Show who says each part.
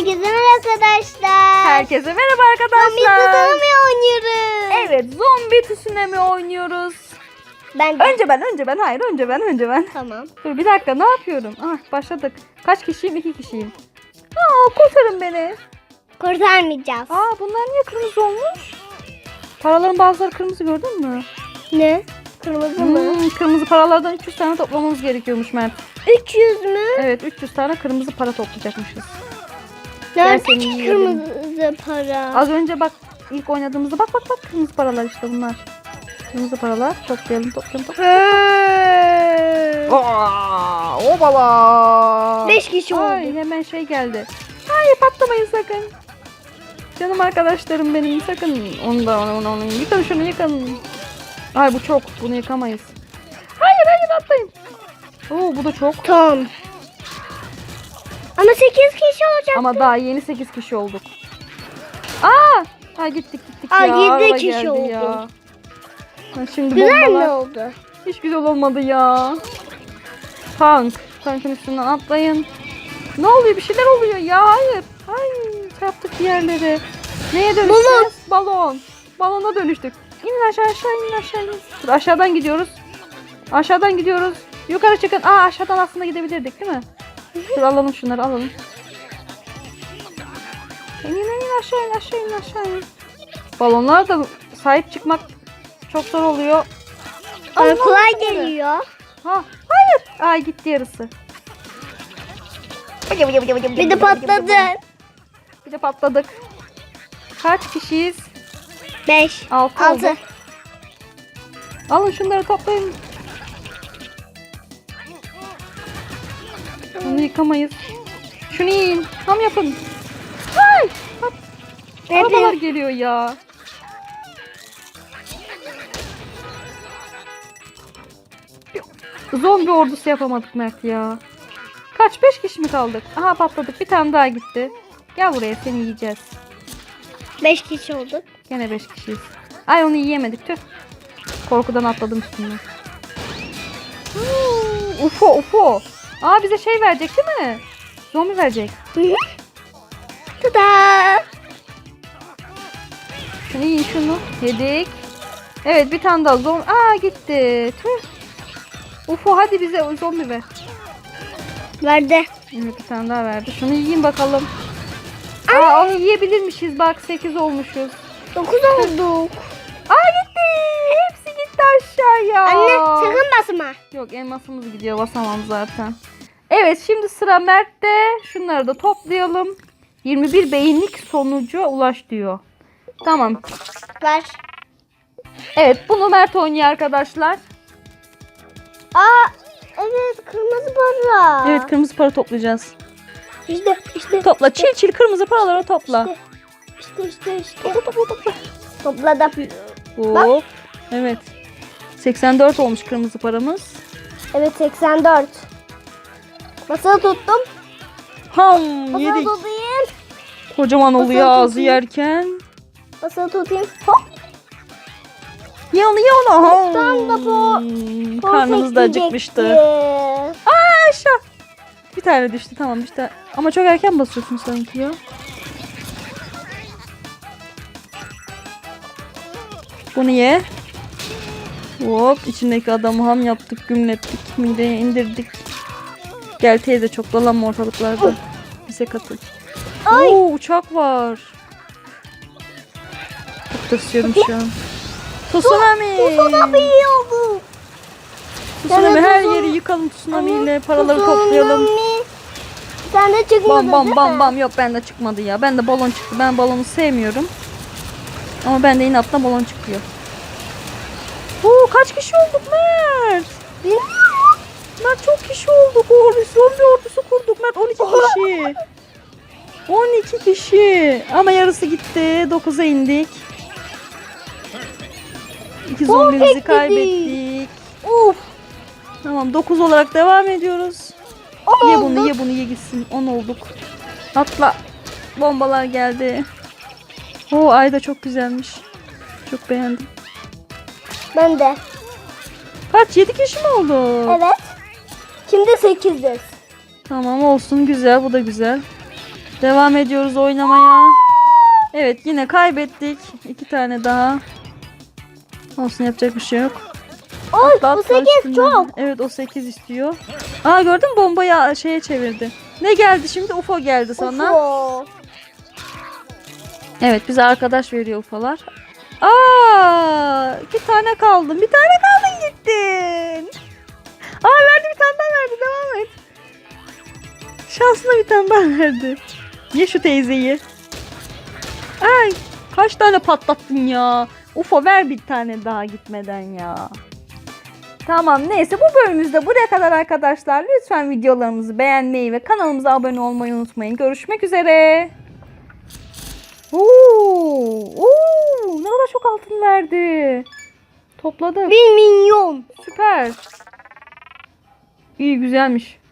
Speaker 1: Herkese merhaba arkadaşlar.
Speaker 2: Herkese merhaba
Speaker 1: Zombi
Speaker 2: arkadaşlar.
Speaker 1: tsunami oynuyoruz.
Speaker 2: Evet zombi tsunami oynuyoruz.
Speaker 1: Ben de.
Speaker 2: Önce ben önce ben hayır önce ben önce ben.
Speaker 1: Tamam.
Speaker 2: Dur bir dakika ne yapıyorum? Ah başladık. Kaç kişiyim? İki kişiyim. Aa kurtarın beni.
Speaker 1: Kurtarmayacağız.
Speaker 2: Aa bunlar niye kırmızı olmuş? Paraların bazıları kırmızı gördün mü?
Speaker 1: Ne? Kırmızı mı?
Speaker 2: Hmm, kırmızı paralardan 300 tane toplamamız gerekiyormuş Mert.
Speaker 1: 300 mü?
Speaker 2: Evet 300 tane kırmızı para toplayacakmışız.
Speaker 1: Nerede ki kırmızı para?
Speaker 2: Az önce bak ilk oynadığımızda bak bak bak kırmızı paralar işte bunlar. Kırmızı paralar toplayalım toplayalım toplayalım. Aa, obala.
Speaker 1: Beş kişi
Speaker 2: Ay
Speaker 1: oldu.
Speaker 2: hemen şey geldi. Hayır patlamayın sakın. Canım arkadaşlarım benim sakın. Onu da onu onu, onu. Yıkın şunu yıkın. Ay bu çok. Bunu yıkamayız. Hayır hayır atlayın. Oo bu da çok.
Speaker 1: Tom. Ama 8 kişi olacak.
Speaker 2: Ama daha yeni 8 kişi olduk. Aa! Ha gittik gittik
Speaker 1: Aa,
Speaker 2: ya.
Speaker 1: yedi
Speaker 2: araba
Speaker 1: kişi
Speaker 2: geldi
Speaker 1: oldu.
Speaker 2: Ya. Ha, şimdi
Speaker 1: Güzel
Speaker 2: bombalar.
Speaker 1: mi oldu?
Speaker 2: Hiç güzel olmadı ya. Tank. Tankın üstünden atlayın. Ne oluyor? Bir şeyler oluyor ya. Hayır. Hayır. Çarptık bir yerlere. Neye dönüşeceğiz? Balon. Balona dönüştük. İnin aşağı aşağı inin aşağı inin. Dur, aşağıdan gidiyoruz. Aşağıdan gidiyoruz. Yukarı çıkın. Aa aşağıdan aslında gidebilirdik değil mi? Dur alalım şunları alalım. İnin inin aşağı in aşağı in aşağı in. Balonlara da sahip çıkmak çok zor oluyor.
Speaker 1: Bana kolay geliyor.
Speaker 2: Ha, hayır. Ay gitti yarısı.
Speaker 1: Bir de patladı.
Speaker 2: Bir de patladık. Kaç kişiyiz?
Speaker 1: 5.
Speaker 2: Altı,
Speaker 1: 6.
Speaker 2: olduk. Alın şunları toplayın. Bunu yıkamayız. Şunu yiyin. Tam yapın. Ay! Bak, Arabalar geliyor ya. Zombi ordusu yapamadık Mert ya. Kaç? Beş kişi mi kaldık? Aha patladık. Bir tane daha gitti. Gel buraya seni yiyeceğiz.
Speaker 1: 5 kişi olduk.
Speaker 2: Gene 5 kişiyiz. Ay onu yiyemedik tüh. Korkudan atladım üstünden. Hmm, ufo ufo. Aa bize şey verecek değil mi? Zombi verecek.
Speaker 1: Tada.
Speaker 2: Şunu yiyin şunu. Yedik. Evet bir tane daha zombi. Aa gitti. Tüh. Ufo hadi bize zombi ver.
Speaker 1: Verdi.
Speaker 2: Evet bir tane daha verdi. Şunu yiyin bakalım. Aa onu yiyebilirmişiz bak 8 olmuşuz.
Speaker 1: 9 olduk.
Speaker 2: Aa gitti. Aşağıya.
Speaker 1: Anne sakın basma.
Speaker 2: Yok elmasımız gidiyor basamam zaten. Evet şimdi sıra Mert'te. Şunları da toplayalım. 21 beyinlik sonuca ulaş diyor. Tamam.
Speaker 1: Ver.
Speaker 2: Evet bunu Mert oynuyor arkadaşlar.
Speaker 1: Aa evet kırmızı para.
Speaker 2: Evet kırmızı para toplayacağız.
Speaker 1: İşte işte.
Speaker 2: Topla çil çil kırmızı paraları topla.
Speaker 1: İşte işte işte. Topladım.
Speaker 2: Hop. Evet. 84 olmuş kırmızı paramız.
Speaker 1: Evet 84. Masada tuttum.
Speaker 2: Ham
Speaker 1: Masada
Speaker 2: yedik.
Speaker 1: tutayım.
Speaker 2: Kocaman oluyor
Speaker 1: Masada
Speaker 2: ağzı
Speaker 1: tutayım.
Speaker 2: yerken.
Speaker 1: Masada tutayım. Hop.
Speaker 2: Ye onu. Ham.
Speaker 1: Da bu-
Speaker 2: Hmm, Karnımız da acıkmıştı. Aa aşağı. Bir tane düştü tamam işte. Ama çok erken basıyorsun sanki ya. Bunu ye. Hop içindeki adamı ham yaptık, gümlettik, mideye indirdik. Gel teyze çok dolanma ortalıklarda. Bize katıl.
Speaker 1: Ay.
Speaker 2: Oo uçak var. Çok tırsıyorum şu an. Tsunami.
Speaker 1: Tsunami oldu.
Speaker 2: Tsunami her yeri yıkalım tsunami ile paraları toplayalım.
Speaker 1: Sen de çıkmadın
Speaker 2: Bam bam
Speaker 1: değil
Speaker 2: bam
Speaker 1: mi?
Speaker 2: bam yok bende çıkmadı ya. Bende balon çıktı. Ben balonu sevmiyorum. Ama bende inatla balon çıkıyor. Oo kaç kişi olduk Mert?
Speaker 1: Bilmiyorum.
Speaker 2: Mert çok kişi olduk. Ordu, zombi ordusu kurduk Mert 12 kişi. 12 kişi. Ama yarısı gitti. 9'a indik. İki zombimizi kaybettik. Uf. Tamam 9 olarak devam ediyoruz. Ye bunu ye bunu ye gitsin. 10 olduk. Atla. Bombalar geldi. Oo ay da çok güzelmiş. Çok beğendim.
Speaker 1: Ben de.
Speaker 2: Kaç 7 kişi mi oldu?
Speaker 1: Evet. Şimdi 8'deyiz.
Speaker 2: Tamam olsun güzel bu da güzel. Devam ediyoruz oynamaya. Evet yine kaybettik. İki tane daha. Olsun yapacak bir şey yok.
Speaker 1: Oy
Speaker 2: Atla,
Speaker 1: bu
Speaker 2: atla
Speaker 1: 8
Speaker 2: üstünden.
Speaker 1: çok.
Speaker 2: Evet o 8 istiyor. Aa gördün mü bombayı şeye çevirdi. Ne geldi şimdi? UFO geldi sana.
Speaker 1: Ufo.
Speaker 2: Evet bize arkadaş veriyor UFO'lar. Aa, iki tane kaldım. Bir tane kaldın gittin. Aa verdi bir tane daha verdi. Devam et. Şansına bir tane daha verdi. Ye şu teyzeyi. Ay kaç tane patlattın ya. UFO ver bir tane daha gitmeden ya. Tamam neyse bu bölümümüzde buraya kadar arkadaşlar. Lütfen videolarımızı beğenmeyi ve kanalımıza abone olmayı unutmayın. Görüşmek üzere. Oo, oo, ne kadar çok altın verdi. Topladık.
Speaker 1: 1 milyon.
Speaker 2: Süper. İyi güzelmiş.